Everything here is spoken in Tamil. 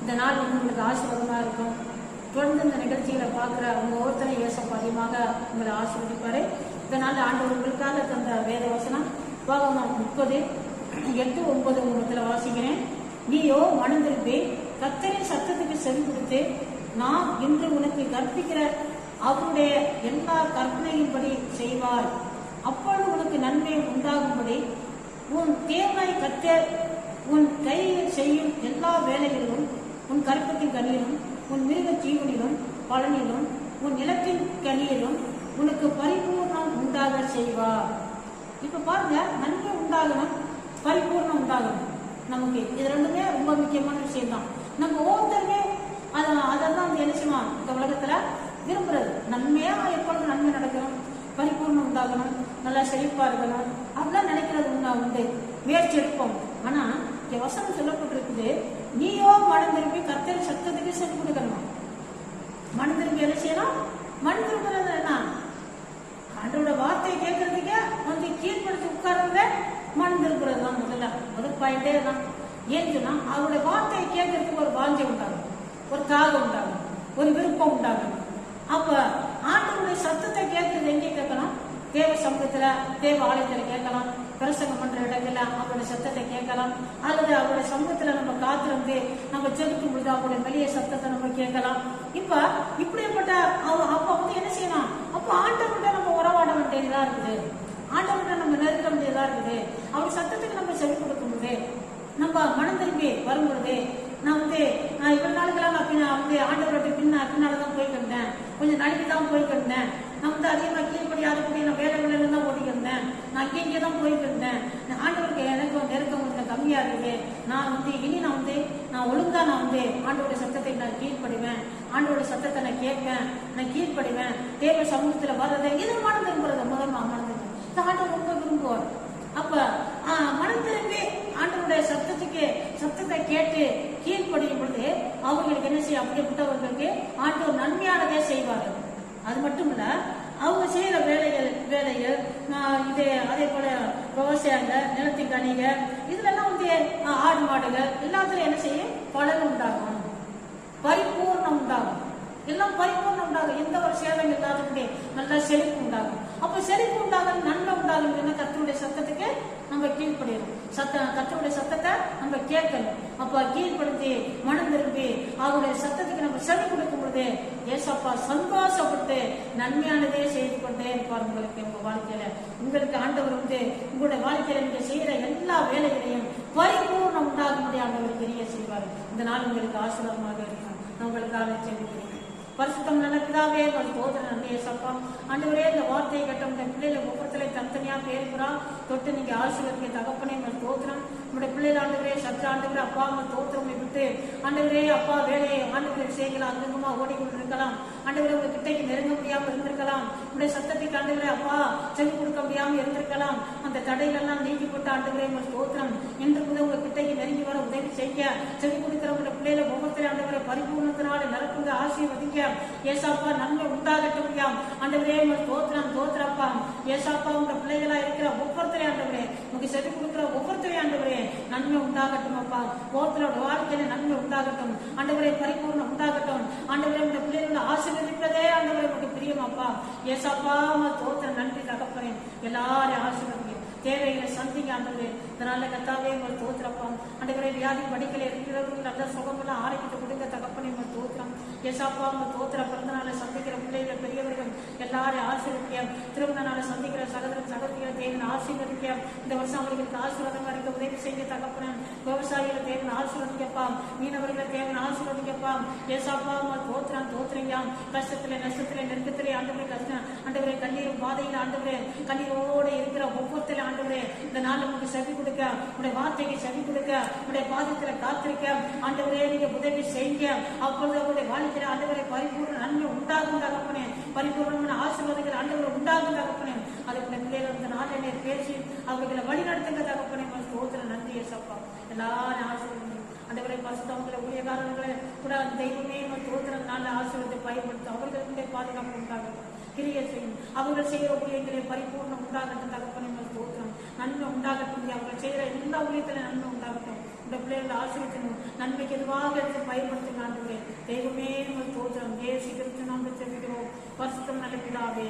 இந்த நாள் வந்து உங்களுக்கு ஆசீர்வாதமா இருக்கும். தொடர்ந்து இந்த நிகழ்ச்சிகளை பார்க்குற உங்க ஒருத்தரை இயேசப்பா அதிகமாக உங்களை ஆசீர்வதிப்பாரு. இந்த நாள் ஆண்டவர் உங்களுக்காக தந்த வேத வசனம். பாகமாக முப்பது எட்டு ஒன்பது ஒன்பதுல வாசிக்கிறேன். நீயோ மனம் கத்தரின் சத்தத்துக்கு செவி கொடுத்து நான் இன்று உனக்கு கற்பிக்கிற அவருடைய எல்லா கற்பனையின்படி செய்வார் அப்பொழுது உனக்கு நன்மை உண்டாகும்படி உன் தேவனை கத்தர் உன் கையில் செய்யும் எல்லா வேலைகளிலும் உன் கருப்பத்தின் கனியிலும் உன் மிருக ஜீவனிலும் பலனிலும் உன் நிலத்தின் கனியிலும் உனக்கு பரிபூர்ணம் உண்டாக செய்வார் இப்ப பாருங்க நன்மை உண்டாகணும் பரிபூர்ணம் உண்டாகணும். நமக்கு இது ரெண்டுமே ரொம்ப முக்கியமான விஷயம் தான் நம்ம ஒவ்வொருத்தருமே அதை அதெல்லாம் வந்து என்ன செய்வோம் இந்த உலகத்துல விரும்புறது. நன்மையா எப்பொழுது நன்மை நடக்கணும்? பரிபூர்ணம் உண்டாகணும் நல்லா செழிப்பா இருக்கணும். அப்படிலாம் நினைக்கிறது உண்டா? உண்டு. முயற்சி எடுப்போம். ஆனா இங்க வசனம் சொல்லப்பட்டிருக்குது. நீயோ மனம் திரும்பி கர்த்தர் சத்தத்துக்கு சென்று கொடுக்கணும்? மனம் திரும்பி என்ன செய்யணும்? மனம் திரும்புறது என்ன? ஆண்டோட வார்த்தையை கேட்கறதுக்கே வந்து கீழ்படுத்தி உட்கார்றத மனம் திரும்புறது தான் முதல்ல. முதல் பாயிண்டே தான். ஏன்னு சொன்னா அவருடைய வார்த்தையை கேட்கறதுக்கு ஒரு வாஞ்சை உண்டாகும். ஒரு தாகம் உண்டாகும். ஒரு விருப்பம் உண்டாகும். அப்ப ஆண்டு சத்தத்தை கேட்கறது எங்கே கேட்கலாம் சமூகத்துல தேவ ஆலயத்துல கேட்கலாம் பிரசங்கம் பண்ற இடங்கள்ல அவருடைய சத்தத்தை கேட்கலாம் அல்லது அவருடைய சமூகத்துல நம்ம காத்திருந்து நம்ம ஜெபிக்கும் பொழுது அவருடைய வெளிய சத்தத்தை நம்ம கேட்கலாம். இப்ப இப்படிப்பட்ட அவ- அப்ப வந்து என்ன செய்யலாம்? அப்ப ஆண்டவர்கிட்ட நம்ம உறவாட வேண்டியதா இருக்குது. ஆண்டவர்கிட்ட நம்ம நெருக்க வேண்டியதா இருக்குது. அவர் சத்தத்துக்கு நம்ம செவி கொடுக்கும் போது நம்ம மனம் திரும்பி வரும் பொழுது நான் வந்து நான் இவ்வளவு நாளுக்கெல்லாம் நான் வந்து ஆண்டவர்கிட்ட பின்ன பின்னால தான் போய்ட்டு இருந்தேன். கொஞ்சம் நடுக்கி தான் போய்ட்டு இருந்தேன். நான் வந்து அதிகமா கீழ்படியாதபடி நான் வேலை வேலையில தான் ஓடிட்டு இருந்தேன் நான் இங்கே தான் போயிட்டு இருந்தேன் ஆண்டவருக்கு எனக்கு நெருக்கம் கொஞ்சம் கம்மியா இருக்குது நான் வந்து இனி நான் வந்து நான் ஒழுங்கா நான் வந்து ஆண்டோட சத்தத்தை நான் கீழ்ப்படுவேன். ஆண்டோட சத்தத்தை நான் கேட்பேன். நான் கீழ்ப்படிவேன். தேவ சமூகத்துல வர்றதை எது மனம் திரும்புறது முதல் மனம் ஆண்டவர் ரொம்ப விரும்புவார். அப்ப மனம் திரும்பி ஆண்டவருடைய சத்தத்துக்கு சத்தத்தை கேட்டு கீழ்ப்படியும் பொழுது அவர்களுக்கு என்ன செய்யும்? அப்படிப்பட்டவர்களுக்கு ஆண்டவர் நன்மையானதே செய்வார்கள் அது மட்டும் இல்ல அவங்க செய்யற வேலைகள் வந்து அதே போல விவசாயங்கள் நிலத்தின் கனிக இதுல எல்லாம் வந்து ஆடு மாடுகள் எல்லாத்துலயும் என்ன செய்யும் பலன் உண்டாகும். பரிபூர்ணம் உண்டாகும். எல்லாம் பரிபூர்ணம் உண்டாகும். எந்த ஒரு சேதம் இல்லாதபடி நல்லா செழிப்பு உண்டாகும். அப்ப செழிப்பு உண்டாகும் நன்மை உண்டாகும் கத்தருடைய சத்தத்துக்கு நம்ம கீழ்ப்படியணும். சத்த கத்தருடைய சத்தத்தை கேட்கணும். அப்ப கீழ்ப்படுத்தி மனம் திரும்பி அவருடைய சத்தத்துக்கு நம்ம செவி கொடுக்கும் பொழுது ஏசப்பா சந்தோஷப்பட்டு நன்மையானதே செய்து கொண்டே இருப்பார் உங்களுக்கு உங்க வாழ்க்கையில. உங்களுக்கு ஆண்டவர் வந்து உங்களுடைய வாழ்க்கையில நீங்க செய்யற எல்லா வேலைகளையும் பரிபூர்ணம் உண்டாகும்படி ஆண்டவர் தெரிய செய்வார். இந்த நாள் உங்களுக்கு ஆசீர்வாதமாக இருக்கும். நான் உங்களுக்காக செல்கிறேன் பரிசுத்தம் நல்ல பிதாவே உங்கள் சோதனை நன்றியை சப்பா ஆண்டவரே இந்த வார்த்தையை கேட்ட உங்க பிள்ளைகளை ஒவ்வொருத்தரை தனித்தனியாக பேருக்குறா தொட்டு நீங்க ஆசீர்வதிக்க தகப்பனே உங்கள் தோத்திரம் உங்களுடைய பிள்ளைகள் ஆண்டவரே சற்று ஆண்டவரே அப்பா உங்கள் தோத்திரமை விட்டு. ஆண்டவரே அப்பா வேலையை ஆண்டவரை செய்யலாம் அங்கமா ஓடிக்கொண்டிருக்கலாம். ஆண்டவரே உங்கள் கிட்டைக்கு நெருங்க முடியாமல் இருந்திருக்கலாம். உங்களுடைய சத்தத்தை ஆண்டவரே அப்பா செவி கொடுக்க முடியாமல் இருந்திருக்கலாம். அந்த தடைகள்லாம் நீங்கி போட்டு போட்ட உங்கள் ஸ்தோத்திரம். இன்று முதல் உங்க கிட்டைக்கு நெருங்கி வர உதவி செய்ய. செவி கொடுக்கிறவங்க பிள்ளையில ஒவ்வொருத்தரையும் ஆண்டவரை பரிபூர்ணத்தினால நிரப்புங்க ஆசீர்வதிக்க ஏசாப்பா நன்மை உண்டாகட்டும் யாம் ஆண்டவரே உங்கள் ஸ்தோத்திரம் தோத்திரப்பா ஏசாப்பா உங்க பிள்ளைகளா இருக்கிற ஒவ்வொருத்தரையும் ஆண்டவரே உங்களுக்கு செவி கொடுக்கிற ஒவ்வொருத்தரையும் ஆண்டவரே நன்மை உண்டாகட்டும் அப்பா. ஒவ்வொருத்தரோட வாழ்க்கையில நன்மை உண்டாகட்டும். ஆண்டவரே பரிபூர்ணம் உண்டாகட்டும். ஆண்டவரே உங்க பிள்ளைகளை ஆசீர்வதிப்பதே ஆண்டவரை உங்களுக்கு பிரியமாப்பா. ஏசாப்பா உங்கள் தோத்திரம் நன்றி தகப்பறேன் எல்லாரையும் ஆசீர்வதி தேவைகளை சந்திங்க ஆண்டவரே இதனால கத்தாவே உங்கள் தோத்திரப்பா ஆண்டவரே வியாதி படிக்கல இருக்கிறவர்கள் நல்ல சுகமெல்லாம் ஆரோக்கியத்தை கொடுங்க தகப்பனே உங்கள் தோத்திரம். ஏசாப்பா உங்கள் தோத்திர பிறந்தநாளை சந்திக்கிற பிள்ளைகள் பெரியவர்கள் எல்லாரையும் ஆசீர்வதிக்க. திருமண நாளை சந்திக்கிற சகோதரன் சகோதரிகள் தேவன் ஆசீர்வதிக்க. இந்த வருஷம் அவர்களுக்கு ஆசீர்வாதமா இருக்க உதவி செய்ய தகப்பனன் விவசாயிகளை தேவன் ஆசீர்வதிக்கப்பா மீனவர்களை தேவன் ஆசீர்வதிக்கப்பா ஏசாப்பா உங்கள் தோத்திரம் தோத்திரங்க கஷ்டத்துல நஷ்டத்துல நெருக்கத்திலே ஆண்டவரே கஷ்டம். ஆண்டவரே கண்ணீர் பாதையில் ஆண்டவரே. கண்ணீரோட இருக்கிற ஒவ்வொருத்தரும் ஆண்டவரே இந்த நாள் உங்களுக்கு செவி கொடுக்க. உடைய வார்த்தைக்கு செவி கொடுக்க. உடைய பாதத்துல காத்திருக்க. ஆண்டவரே நீங்க உதவி செய்யுங்க. அப்பொழுது அவருடைய வாழ்க்கையில ஆண்டவரை பரிபூர்ண நன்மை உண்டாகும் தகப்பனே பரிபூர்ணமான ஆசீர்வாதங்கள் ஆண்டவரை உண்டாகும் தகப்பனே அதுக்கு பிள்ளைகள் இந்த நாள் என்னை பேசி அவர்களை வழி நடத்துங்க தகப்பனே தோத்துல நன்றி ஏசப்பா. எல்லாரும் ஆசீர்வாதம் ஆண்டவரை பசுத்தவங்களை ஊழியக்காரர்களை கூட அந்த தெய்வமே தோத்திரம் நல்ல ஆசீர்வத்தை பயன்படுத்தும் அவர்களுடைய பாதுகாப்பு உண்டாகும் கிரியை செய்யும். அவர்கள் செய்கிற ஊழியங்களை பரிபூர்ணம் உண்டாகட்டும் தகப்பனை தோற்றம் நன்மை உண்டாகட்டும் அவர்கள் செய்கிற எல்லா ஊழியத்திலும் நன்மை உண்டாகட்டும். இந்த பிள்ளைகளை ஆசிரியத்தினும் நன்மைக்கு எதுவாக எடுத்து பயன்படுத்துங்க ஆண்டுகளே தெய்வமே உங்கள் தோற்றம் ஏசு கிறிஸ்து நாமத்தை செல்கிறோம் பசுத்தம் நல்ல பிதாவே